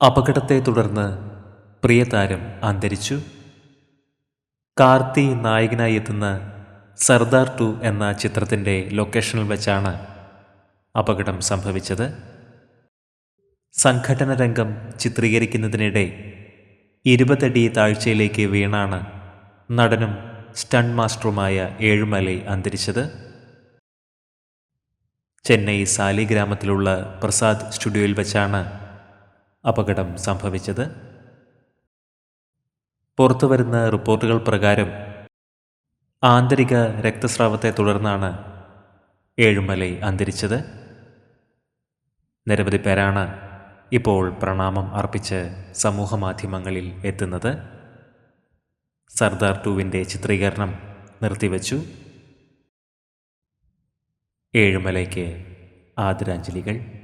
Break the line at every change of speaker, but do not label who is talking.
അപകടത്തെ തുടർന്ന് പ്രിയതാരം അന്തരിച്ചു. കാർത്തി നായകനായി എത്തുന്ന സർദാർ ടു എന്ന ചിത്രത്തിന്റെ ലൊക്കേഷനിൽ വെച്ചാണ് അപകടം സംഭവിച്ചത്. സംഘടന രംഗം ചിത്രീകരിക്കുന്നതിനിടെ ഇരുപതടി താഴ്ചയിലേക്ക് വീണാണ് നടനും സ്റ്റണ്ട് മാസ്റ്ററുമായ ഏഴുമലൈ അന്തരിച്ചത്. ചെന്നൈ സാലി ഗ്രാമത്തിലുള്ള പ്രസാദ് സ്റ്റുഡിയോയിൽ വെച്ചാണ് അപകടം സംഭവിച്ചത്. പുറത്തുവരുന്ന റിപ്പോർട്ടുകൾ പ്രകാരം ആന്തരിക രക്തസ്രാവത്തെ തുടർന്നാണ് ഏഴുമലൈ അന്തരിച്ചത്. നിരവധി പേരാണ് ഇപ്പോൾ പ്രണാമം അർപ്പിച്ച് സമൂഹമാധ്യമങ്ങളിൽ എത്തുന്നത്. സർദാർ ടുവിന്റെ ചിത്രീകരണം നിർത്തിവച്ചു. ഏഴുമലയ്ക്ക് ആദരാഞ്ജലികൾ.